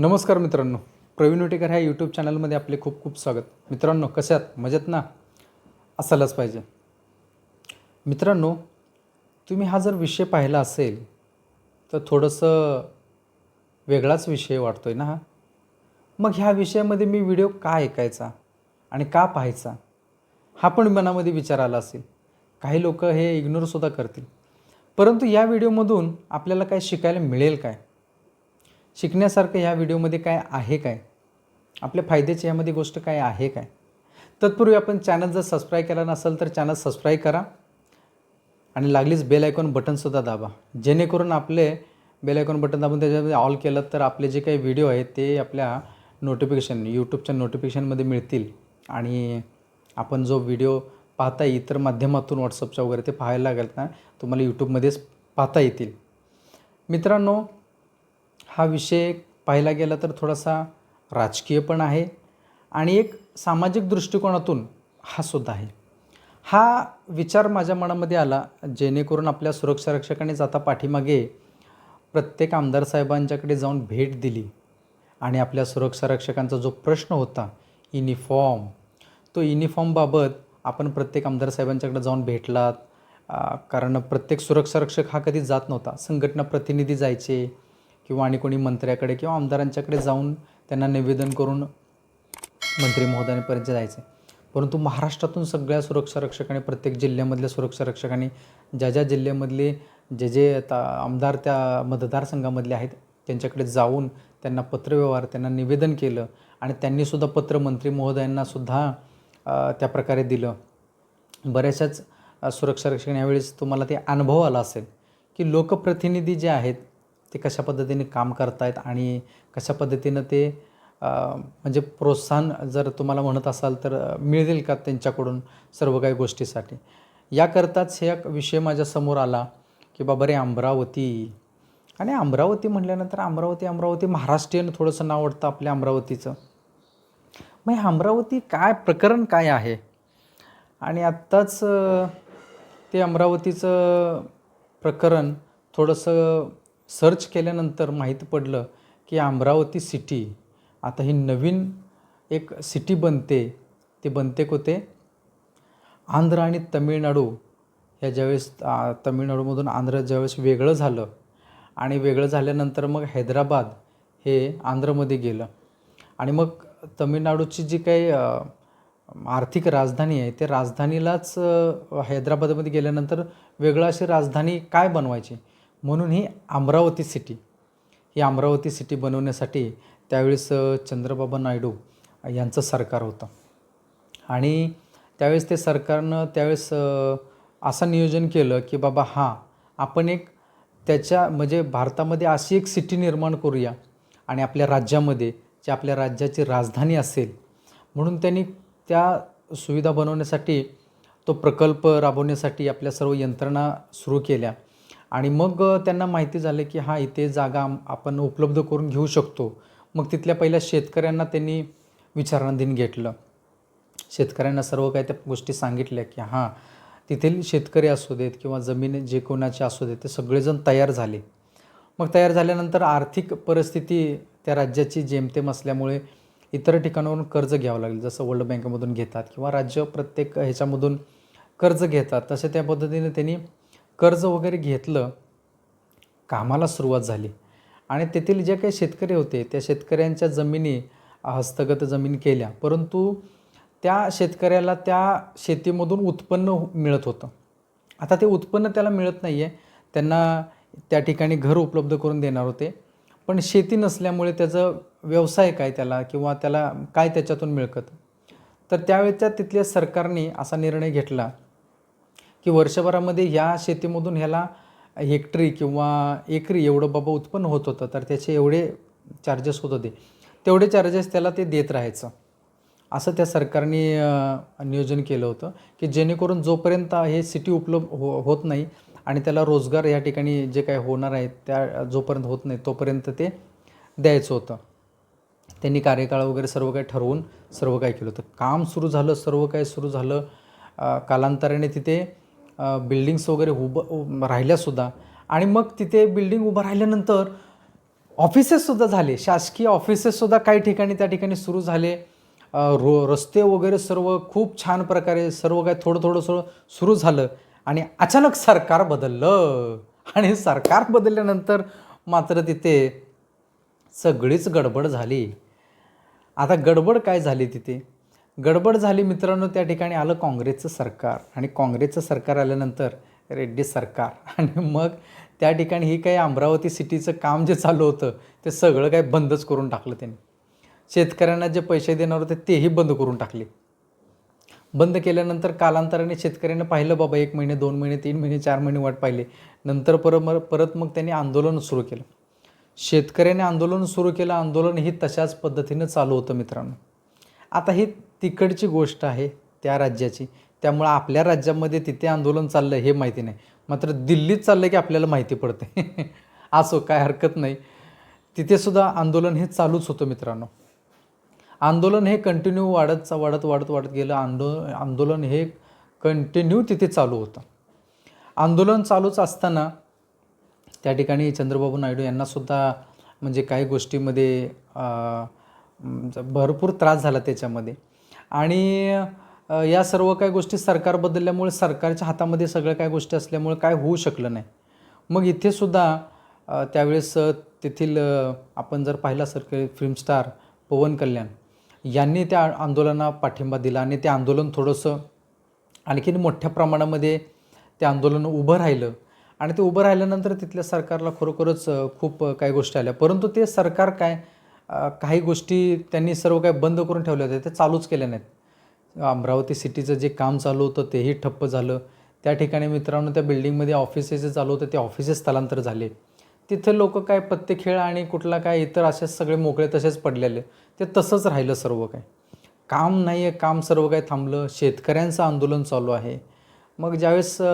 नमस्कार मित्रांनो. प्रवीण विटेकर ह्या यूट्यूब चॅनलमध्ये आपले खूप खूप स्वागत. मित्रांनो कशात मजेत ना? असायलाच पाहिजे. मित्रांनो तुम्ही हा जर विषय पाहिला असेल तर थोडंसं वेगळाच विषय वाटतो आहे ना हा? मग ह्या विषयामध्ये मी व्हिडिओ का ऐकायचा आणि का पाहायचा हा पण मनामध्ये विचार आला असेल. काही लोक हे इग्नोरसुद्धा करतील. परंतु या व्हिडिओमधून आपल्याला काय शिकायला मिळेल काय? शिकण्यासारखं ह्या व्हिडिओमध्ये काय आहे काय? आपल्या फायद्याची ह्यामध्ये गोष्ट काय आहे काय? तत्पूर्वी आपण चॅनल जर सबस्क्राईब केला नसेल तर चॅनल सबस्क्राईब करा आणि लागलीच बेल आयकॉन बटनसुद्धा दाबा. जेणेकरून आपले बेल आयकॉन बटन दाबून त्याच्यामध्ये ऑल केलं तर आपले जे काही व्हिडिओ आहेत ते आपल्या नोटिफिकेशन यूट्यूबच्या नोटिफिकेशनमध्ये मिळतील. आणि आपण जो व्हिडिओ पाहता इतर माध्यमातून व्हॉट्सअपच्या वगैरे ते पाहायला लागेल ना तुम्हाला यूट्यूबमध्येच पाहता येतील. मित्रांनो हा विषय पाहायला गेला तर थोडासा राजकीय पण आहे आणि एक सामाजिक दृष्टिकोनातून हा सुद्धा आहे. हा विचार माझ्या मनामध्ये आला जेणेकरून आपल्या सुरक्षा रक्षकाने जाता पाठीमागे प्रत्येक आमदार साहेबांच्याकडे जाऊन भेट दिली आणि आपल्या सुरक्षा रक्षकांचा जो प्रश्न होता युनिफॉर्म तो युनिफॉर्मबाबत आपण प्रत्येक आमदार साहेबांच्याकडे जाऊन भेटलात. कारण प्रत्येक सुरक्षा रक्षक हा कधी जात नव्हता. संघटना प्रतिनिधी जायचे किंवा आणि कोणी मंत्र्याकडे किंवा आमदारांच्याकडे जाऊन त्यांना निवेदन करून मंत्री महोदयांपर्यंत जायचे परंतु महाराष्ट्रातून सगळ्या सुरक्षा रक्षकांनी प्रत्येक जिल्ह्यामधल्या सुरक्षा रक्षकांनी ज्या ज्या जिल्ह्यामधले जे जे आता आमदार त्या मतदारसंघामधले आहेत त्यांच्याकडे जाऊन त्यांना पत्रव्यवहार त्यांना निवेदन केलं आणि त्यांनीसुद्धा पत्र मंत्री महोदयांनासुद्धा त्या प्रकारे दिलं. बऱ्याचशाच सुरक्षा रक्षक यावेळेस तुम्हाला ते अनुभव आला असेल की लोकप्रतिनिधी जे आहेत ते कशा पद्धतीने काम करतायत आणि कशा पद्धतीनं ते म्हणजे प्रोत्साहन जर तुम्हाला म्हणत असाल तर मिळतील मिळेल का त्यांच्याकडून सर्व काही गोष्टीसाठी? याकरताच हे एक विषय माझ्यासमोर आला की बाबा रे अमरावती. आणि अमरावती म्हटल्यानंतर अमरावती अमरावती महाराष्ट्रीयन थोडंसं नाव वाटतं आपल्या अमरावतीचं. मग हे अमरावती काय प्रकरण काय आहे? आणि आत्ताच ते अमरावतीचं प्रकरण थोडंसं सर्च केल्यानंतर माहीत पडलं की अमरावती सिटी आता ही नवीन एक सिटी बनते ते बनते कोते आंध्र आणि तमिळनाडू. ह्या ज्यावेळेस तमिळनाडूमधून आंध्र ज्यावेळेस वेगळं झालं आणि वेगळं झाल्यानंतर मग हैदराबाद हे आंध्रमध्ये गेलं. आणि मग तमिळनाडूची जी काही आर्थिक राजधानी आहे ते राजधानीलाच हैदराबादमध्ये गेल्यानंतर वेगळं अशी राजधानी काय बनवायची? म्हणून ही अमरावती सिटी. ही अमरावती सिटी बनवण्यासाठी त्यावेळेस चंद्रबाबा नायडू यांचं सरकार होतं. आणि त्यावेळेस ते सरकारनं त्यावेळेस असं नियोजन केलं की बाबा हां आपण एक त्याच्या म्हणजे भारतामध्ये अशी एक सिटी निर्माण करूया आणि आपल्या राज्यामध्ये जे आपल्या राज्याची राजधानी असेल म्हणून त्यांनी त्या सुविधा बनवण्यासाठी तो प्रकल्प राबवण्यासाठी आपल्या सर्व यंत्रणा सुरू केल्या. आणि मग त्यांना माहिती झालं की हां इथे जागा आपण उपलब्ध करून घेऊ शकतो. मग तिथल्या पहिल्या शेतकऱ्यांना त्यांनी विचाराधीन घेतलं. शेतकऱ्यांना सर्व काही त्या गोष्टी सांगितल्या की हां तेथील शेतकरी असू देत किंवा जमीन जे कोणाचे असू देत ते सगळेजण तयार झाले. मग तयार झाल्यानंतर आर्थिक परिस्थिती त्या राज्याची जेमतेम असल्यामुळे इतर ठिकाणावरून कर्ज घ्यावं लागेल. जसं वर्ल्ड बँकेमधून घेतात किंवा राज्य प्रत्येक ह्याच्यामधून कर्ज घेतात तसे त्या पद्धतीने त्यांनी कर्ज वगैरे घेतलं कामाला सुरुवात झाली. आणि तेथील जे काही शेतकरी होते त्या शेतकऱ्यांच्या जमिनी हस्तगत जमीन केल्या. परंतु त्या शेतकऱ्याला त्या शेतीमधून उत्पन्न हो- मिळत होतं. आता ते उत्पन्न त्याला मिळत नाही आहे त्यांना त्या ठिकाणी घर उपलब्ध करून देणार होते. पण शेती नसल्यामुळे त्याचं व्यवसाय काय त्याला किंवा त्याला काय त्याच्यातून मिळकत? तर त्यावेळेच्या तिथल्या सरकारने असा निर्णय घेतला. की वर्षभरामध्ये ह्या शेतीमधून ह्याला हेक्टरी किंवा एकरी एवढं बाबा उत्पन्न होत होतं तर त्याचे एवढे चार्जेस होत होते. तेवढे चार्जेस त्याला ते देत राहायचं. असं त्या सरकारने नियोजन केलं होतं की जेणेकरून जोपर्यंत हे सिटी उपलब्ध हो होत नाही आणि त्याला रोजगार या ठिकाणी जे काही होणार आहे त्या जोपर्यंत होत नाही तोपर्यंत ते द्यायचं होतं. त्यांनी कार्यकाळ वगैरे सर्व काही ठरवून सर्व काही केलं होतं. काम सुरू झालं सर्व काही सुरू झालं कालांतराने तिथे बिल्डिंग्स वगैरे उभं राहिल्यासुद्धा. आणि मग तिथे बिल्डिंग उभं राहिल्यानंतर ऑफिसेससुद्धा झाले. शासकीय ऑफिसेससुद्धा काही ठिकाणी त्या ठिकाणी सुरू झाले. रो रस्ते वगैरे सर्व खूप छान प्रकारे सर्व काय थोडं थोडं सर्व सुरू झालं. आणि अचानक सरकार बदललं. आणि सरकार बदलल्यानंतर मात्र तिथे सगळीच गडबड झाली. आता गडबड काय झाली तिथे? गडबड झाली मित्रांनो त्या ठिकाणी आलं काँग्रेसचं सरकार. आणि काँग्रेसचं सरकार आल्यानंतर रेड्डी सरकार. आणि मग त्या ठिकाणी ही काही अमरावती सिटीचं काम जे चालू होतं ते सगळं काही बंदच करून टाकलं त्यांनी. शेतकऱ्यांना जे पैसे देणार होते तेही बंद करून टाकले. बंद केल्यानंतर कालांतराने शेतकऱ्यांनी पाहिलं बाबा एक महिने दोन महिने तीन महिने चार महिने वाट पाहिले. नंतर परत परत मग त्यांनी आंदोलन सुरू केलं. शेतकऱ्याने आंदोलन सुरू केलं. आंदोलन ही तशाच पद्धतीनं चालू होतं मित्रांनो. आता ही तिकडची गोष्ट आहे त्या राज्याची. त्यामुळं आपल्या राज्यामध्ये तिथे आंदोलन चाललं हे माहिती नाही. मात्र दिल्लीत चाललं की आपल्याला माहिती पडते असो काय हरकत नाही. तिथेसुद्धा आंदोलन हे चालूच होतं मित्रांनो. आंदोलन हे कंटिन्यू वाढत वाढत वाढत वाढत गेलं. आंदो आंदोलन हे कंटिन्यू तिथे चालू होतं. आंदोलन चालूच असताना त्या ठिकाणी चंद्रबाबू नायडू यांनासुद्धा म्हणजे काही गोष्टीमध्ये भरपूर त्रास झाला त्याच्यामध्ये. आणि या सर्व काही गोष्टी सरकार बदलल्यामुळे सरकारच्या हातामध्ये सगळ्या काही गोष्टी असल्यामुळे काय होऊ शकलं नाही. मग इथे सुद्धा त्यावेळेस तेथील आपण जर पाहिला sir film star Pawan Kalyan यांनी त्या आंदोलनाला पाठिंबा दिला आणि ते आंदोलन थोडंसं आणखीन मोठ्या प्रमाणामध्ये ते आंदोलन उभं राहिलं. आणि ते उभं राहिल्यानंतर तिथल्या सरकारला खरोखरच खूप काही गोष्टी आल्या. परंतु ते सरकार काय काही गोष्टी त्यांनी सर्व काय बंद करून ठेवल्या होत्या ते चालूच केल्या नाहीत. अमरावती सिटीचं जे काम चालू होतं तेही ठप्प झालं. त्या ठिकाणी मित्रांनो त्या बिल्डिंगमध्ये ऑफिसेस चालू होतं ते ऑफिसेस स्थलांतर झाले. तिथे लोक काय पत्ते खेळ आणि कुठला काय इतर असेच सगळे मोकळे तसेच पडलेले. ते तसंच राहिलं सर्व काय काम नाही आहे काम सर्व काय थांबलं. शेतकऱ्यांचं आंदोलन चालू आहे. मग ज्यावेळेस अ,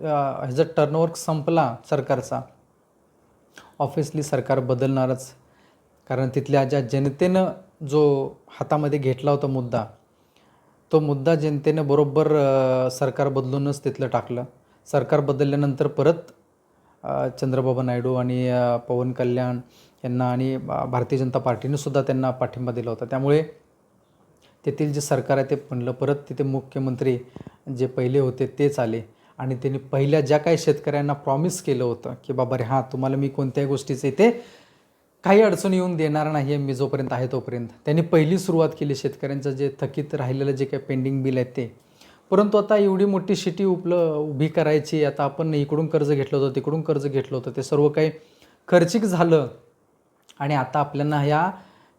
ह्याचा टर्नओव्हर संपला सरकारचा ऑफिसली सरकार बदलणारच. कारण तिथल्या ज्या जनतेनं जो हातामध्ये घेतला होता मुद्दा तो मुद्दा जनतेनं बरोबर सरकार बदलूनच तिथलं टाकलं. सरकार बदलल्यानंतर परत चंद्रबाबा नायडू आणि पवन कल्याण यांना आणि भारतीय जनता पार्टीने सुद्धा त्यांना पाठिंबा दिला होता. त्यामुळे तेथील जे सरकार आहे ते म्हणलं परत तिथे मुख्यमंत्री जे पहिले होते तेच आले. आणि त्यांनी पहिल्या ज्या काही शेतकऱ्यांना प्रॉमिस केलं होतं की बाबा रे हां तुम्हाला मी कोणत्याही गोष्टीचं इथे काही अडचण येऊन देणार नाही आहे मी जोपर्यंत आहे तोपर्यंत. त्यांनी पहिली सुरुवात केली शेतकऱ्यांचं जे थकीत राहिलेलं जे काही पेंडिंग बिल आहे ते. परंतु आता एवढी मोठी सिटी उपल उभी करायची आता आपण इकडून कर्ज घेतलं होतं तिकडून कर्ज घेतलं होतं ते सर्व काही खर्चिक झालं. आणि आता आपल्याला ह्या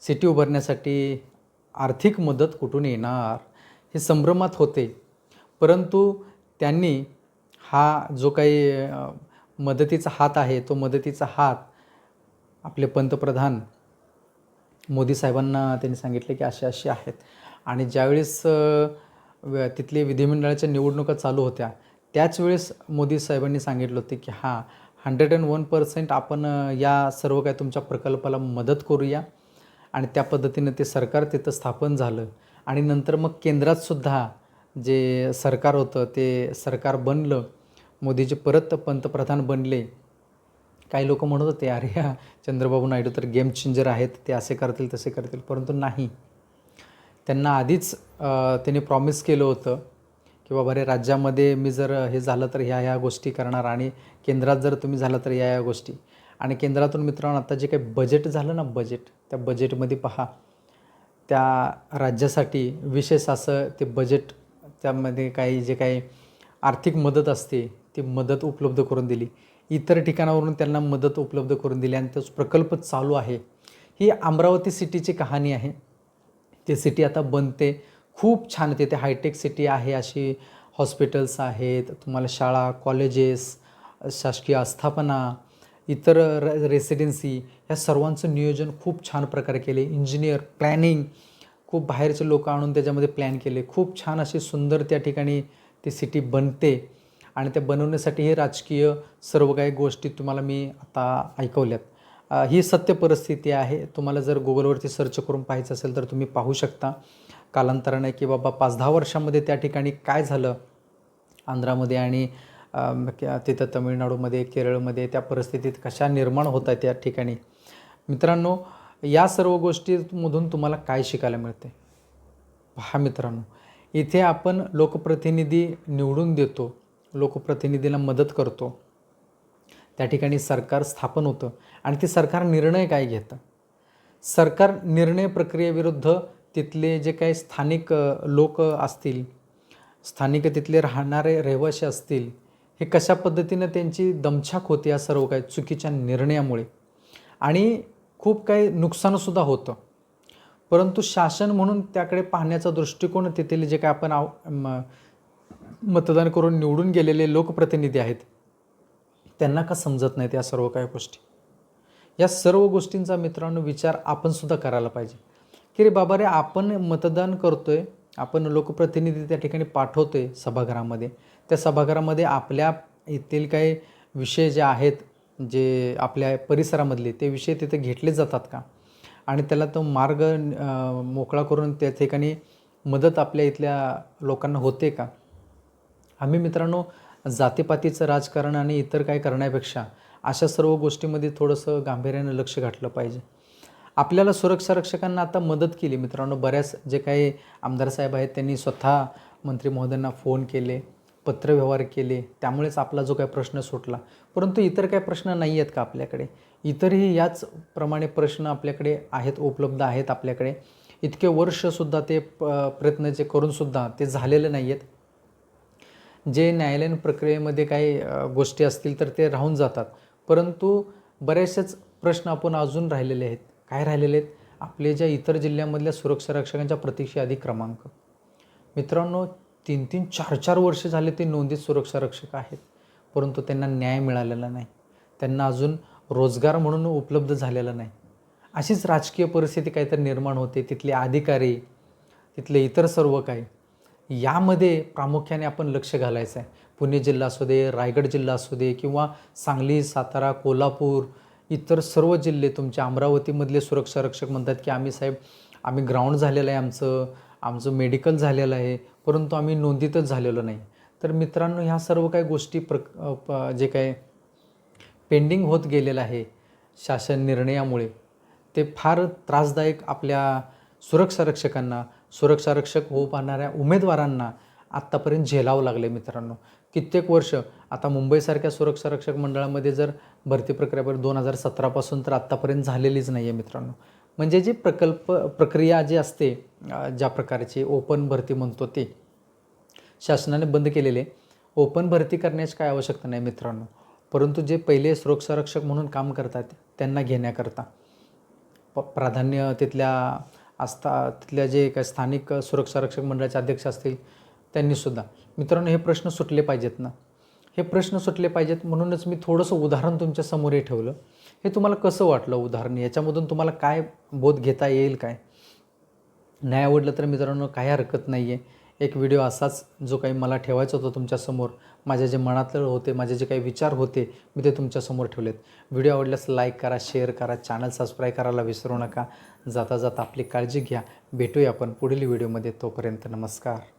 सिटी उभारण्यासाठी आर्थिक मदत कुठून येणार हे संभ्रमात होते. परंतु त्यांनी हा जो काही मदतीचा हात आहे तो मदतीचा हात आपले पंतप्रधान मोदी साहेबांना त्यांनी सांगितले की असे असे आहेत. आणि ज्यावेळेस अ, तिथले विधिमंडळाच्या निवडणुका चालू होत्या त्याच वेळेस मोदी साहेबांनी सांगितलं होते की हां हंड्रेड अँड वन पर्सेंट आपण या सर्व काय तुमच्या प्रकल्पाला मदत करूया. आणि त्या पद्धतीनं ते सरकार तिथं स्थापन झालं. आणि नंतर मग केंद्रातसुद्धा जे सरकार होतं ते सरकार बनलं. मोदीजी परत पंतप्रधान बनले. काही लोक म्हणत होते अरे हा चंद्रबाबू नायडू तर गेम चेंजर आहेत ते असे करतील तसे करतील. परंतु नाही. त्यांना आधीच त्यांनी प्रॉमिस केलं होतं की बाबा रे राज्यामध्ये मी जर हे झालं तर ह्या ह्या गोष्टी करणार आणि केंद्रात जर तुम्ही झालं तर या या गोष्टी. आणि केंद्रातून मित्रांनो आता जे काही बजेट झालं ना बजेट त्या बजेटमध्ये पहा त्या राज्यासाठी विशेष असं ते बजेट त्यामध्ये काही जे काही आर्थिक मदत असते ती मदत उपलब्ध करून दिली. इतर ठिकाणावरून त्यांना मदत उपलब्ध करून दिली आणि तोच प्रकल्प चालू आहे. ही अमरावती सिटीची कहाणी आहे. ती सिटी आता बनते. खूप छान तिथे हायटेक सिटी आहे. अशी हॉस्पिटल्स आहेत. तुम्हाला शाळा कॉलेजेस शासकीय आस्थापना इतर र रेसिडेन्सी ह्या सर्वांचं नियोजन खूप छान प्रकारे केले. इंजिनियर प्लॅनिंग खूप बाहेरचे लोक आणून त्याच्यामध्ये प्लॅन केले. खूप छान अशी सुंदर त्या ठिकाणी ती सिटी बनते. आणि त्या बनवण्यासाठी हे राजकीय सर्व काही गोष्टी तुम्हाला मी आता ऐकवल्यात. ही सत्य परिस्थिती आहे. तुम्हाला जर गुगलवरती सर्च करून पाहायचं असेल तर तुम्ही पाहू शकता. कालांतराने की बाबा पाच दहा वर्षामध्ये त्या ठिकाणी काय झालं? आंध्रामध्ये आणि तिथं तमिळनाडूमध्ये केरळमध्ये त्या परिस्थितीत कशा निर्माण होत आहेत त्या ठिकाणी? मित्रांनो या सर्व गोष्टीमधून तुम्हाला काय शिकायला मिळते पहा मित्रांनो इथे आपण लोकप्रतिनिधी निवडून देतो. लोकप्रतिनिधीला मदत करतो. त्या ठिकाणी सरकार स्थापन होतं. आणि ते सरकार निर्णय काय घेतं? सरकार निर्णय प्रक्रियेविरुद्ध तिथले जे काही स्थानिक लोक असतील स्थानिक तिथले राहणारे रहिवासी असतील हे कशा पद्धतीनं त्यांची दमछाक होते या सर्व काही चुकीच्या निर्णयामुळे? आणि खूप काही नुकसानसुद्धा होतं. परंतु शासन म्हणून त्याकडे पाहण्याचा दृष्टिकोन तेथील जे काय आपण आव म- मतदान करून निवडून गेलेले लोकप्रतिनिधी आहेत. त्यांना का समजत नाहीत या सर्व काही गोष्टी? या सर्व गोष्टींचा मित्रांनो विचार आपणसुद्धा करायला पाहिजे. की रे बाबा रे आपण मतदान करतो आहे आपण लोकप्रतिनिधी त्या ठिकाणी पाठवतो आहे सभागृहामध्ये. त्या सभागृहामध्ये आपल्या येथील काही विषय जे आहेत जे आपल्या परिसरामधले ते विषय तिथे घेतले जातात का? आणि त्याला तो मार्ग मोकळा करून त्या ठिकाणी मदत आपल्या इथल्या लोकांना होते का? आम्ही मित्रांनो जातीपातीचं राजकारण आणि इतर काय करण्यापेक्षा अशा सर्व गोष्टीमध्ये थोडंसं गांभीर्यानं लक्ष घातलं पाहिजे. आपल्याला सुरक्षा रक्षकांना आता मदत केली. मित्रांनो बऱ्याच जे काही आमदार साहेब आहेत त्यांनी स्वतः मंत्री महोदयांना फोन केले पत्रव्यवहार केले. त्यामुळेच आपला जो काही प्रश्न सुटला. परंतु इतर काही प्रश्न नाही आहेत का आपल्याकडे? इतरही याच प्रमाणे प्रश्न आपल्याकडे आहेत उपलब्ध आहेत आपल्याकडे. इतके वर्षसुद्धा ते प प्रयत्न जे करूनसुद्धा ते झालेले नाही आहेत जे न्यायालयीन प्रक्रियेमध्ये काही गोष्टी असतील तर ते राहून जातात. परंतु बरेचसेच प्रश्न आपण अजून राहिलेले आहेत. काय राहिलेले आहेत? आपले ज्या इतर जिल्ह्यामधल्या सुरक्षा रक्षकांच्या प्रतीक्षा यादी क्रमांक. मित्रांनो तीन तीन चार चार वर्ष झाले ते नोंदीत सुरक्षा रक्षक आहेत. परंतु त्यांना न्याय मिळालेला नाही. त्यांना अजून रोजगार म्हणून उपलब्ध झालेला नाही. अशीच राजकीय परिस्थिती काहीतरी निर्माण होते. तिथले अधिकारी तिथले इतर सर्व काही. यामध्ये प्रामुख्याने आपण लक्ष घालायचं आहे पुणे जिल्हा असू दे रायगड जिल्हा असू दे किंवा सांगली सातारा कोल्हापूर इतर सर्व जिल्हे तुमच्या अमरावतीमधले सुरक्षा रक्षक म्हणतात की आम्ही साहेब आम्ही ग्राउंड झालेलं आहे आमचं आमचं मेडिकल झालेलं आहे परंतु आम्ही नोंदीतच झालेलो नाही. तर मित्रांनो ह्या सर्व काही गोष्टी प्र प- जे काय पेंडिंग होत गेलेलं आहे शासन निर्णयामुळे ते फार त्रासदायक आपल्या सुरक्षा रक्षकांना सुरक्षारक्षक होऊ पाहणाऱ्या उमेदवारांना आत्तापर्यंत झेलावं लागले मित्रांनो. कित्येक वर्ष आता मुंबईसारख्या सुरक्षारक्षक मंडळामध्ये जर भरती प्रक्रिया दोन हजार सतरापासून तर आत्तापर्यंत झालेलीच नाही आहे मित्रांनो. म्हणजे जी प्रकल्प प्रक्रिया जी असते ज्या प्रकारची ओपन भरती म्हणतो ते शासनाने बंद केलेले ओपन भरती करण्याची काय आवश्यकता नाही मित्रांनो. परंतु जे पहिले सुरक्षारक्षक म्हणून काम करतात त्यांना घेण्याकरता. प प्राधान्य तिथल्या आस्था तिथल्या जे काय स्थानिक सुरक्षा रक्षक मंडळाचे अध्यक्ष असतील त्यांनीसुद्धा मित्रांनो हे प्रश्न सुटले पाहिजेत ना? हे प्रश्न सुटले पाहिजेत म्हणूनच मी थोडंसं उदाहरण तुमच्यासमोर हे ठेवलं. हे तुम्हाला कसं वाटलं उदाहरण? याच्यामधून तुम्हाला काय बोध घेता येईल काय? नाही आवडलं तर मित्रांनो काही हरकत नाही आहे एक व्हिडिओ असाच जो काही मला ठेवायचा होता तुमच्यासमोर माझ्या जे मनातलं होते माझे जे काही विचार होते मी ते तुमच्यासमोर ठेवलेत. व्हिडिओ आवडल्यास लाईक करा शेअर करा चॅनल सबस्क्राईब करायला विसरू नका. जाता जाता आपली काळजी घ्या. भेटूया आपण पुढील व्हिडिओमध्ये. तोपर्यंत नमस्कार.